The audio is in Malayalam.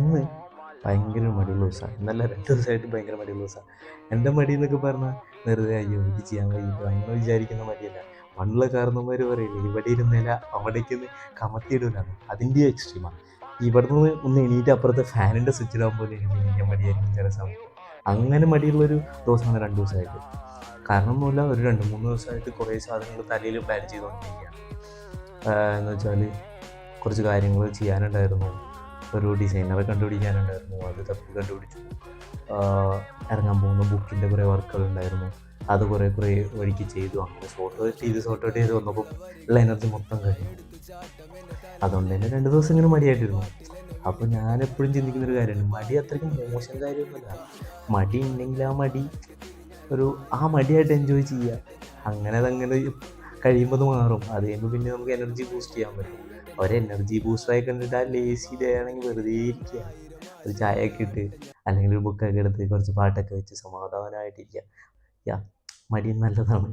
ഇന്ന് ഭയങ്കര മടിയുള്ള ദിവസമാണ് എന്നല്ല രണ്ട് ദിവസമായിട്ട് ഭയങ്കര മടിയുള്ള ദിവസമാണ് എന്റെ മടി എന്നൊക്കെ പറഞ്ഞാൽ വെറുതെ അയ്യോ ഇത് ചെയ്യാൻ കഴിയില്ല. അങ്ങനെ വിചാരിക്കുന്ന മടിയല്ല. പണ്ടുള്ള കാരണന്മാർ പറയില്ല ഇവിടെ ഇരുന്നില്ല അവിടേക്ക് കമത്തിയിടൂലാണ്. അതിന്റെ എക്സ്ട്രീമാണ് ഇവിടെ നിന്ന് ഒന്ന് എണീറ്റ് അപ്പുറത്തെ ഫാനിന്റെ സ്വിച്ചിലാകുമ്പോൾ എനിക്ക് ഭയങ്കര മടിയായിരിക്കും ചില സമയത്ത്. അങ്ങനെ മടിയുള്ളൊരു ദിവസമാണ് രണ്ട് ദിവസമായിട്ട്. കാരണം ഒന്നുമില്ല ഒരു രണ്ട് മൂന്ന് ദിവസമായിട്ട് കുറേ സാധനങ്ങൾ തലയിൽ പ്ലാൻ ചെയ്തുകൊണ്ടിരിക്കുകയാണ്. എന്ന് വെച്ചാൽ കുറച്ച് കാര്യങ്ങൾ ചെയ്യാനുണ്ടായിരുന്നു. ഒരു ഡിസൈനറെ കണ്ടുപിടിക്കാനുണ്ടായിരുന്നു. അത് തപ്പി കണ്ടുപിടിച്ചു. ഇറങ്ങാൻ പോകുന്ന ബുക്കിന്റെ കുറേ വർക്കുകൾ ഉണ്ടായിരുന്നു. അത് കുറേ കുറേ വഴിക്ക് ചെയ്തു. അങ്ങനെ സോർട്ട് ചെയ്ത് സോർട്ട് ഔട്ട് ചെയ്ത് വന്നപ്പോൾ ഉള്ള എനർജി മൊത്തം കഴിഞ്ഞു അതുകൊണ്ട് തന്നെ രണ്ട് ദിവസം ഇങ്ങനെ മടിയായിട്ടിരുന്നു. അപ്പോൾ ഞാൻ എപ്പോഴും ചിന്തിക്കുന്ന ഒരു കാര്യമാണ്. മടി അത്രയ്ക്ക് മോശം കാര്യമൊന്നുമല്ല. മടി ഉണ്ടെങ്കിൽ ആ മടി ഒരു ആ മടിയായിട്ട് എൻജോയ് ചെയ്യുക. അങ്ങനെ അതങ്ങനെ കഴിയുമ്പോൾ അത് മാറും. അത് കഴിയുമ്പോൾ പിന്നെ നമുക്ക് എനർജി ബൂസ്റ്റ് ചെയ്യാൻ പറ്റും. ഒരു എനർജി ബൂസ്റ്ററായി കണ്ടിട്ട് ആ ലേസി ഡേ ആണെങ്കിൽ വെറുതെ ഇരിക്കുക. ഒരു ചായയൊക്കെ ഇട്ട് അല്ലെങ്കിൽ ഒരു ബുക്കൊക്കെ എടുത്ത് കുറച്ച് പാട്ടൊക്കെ വെച്ച് സമാധാനമായിട്ടിരിക്കുക. യാ മടി നല്ലതാണ്.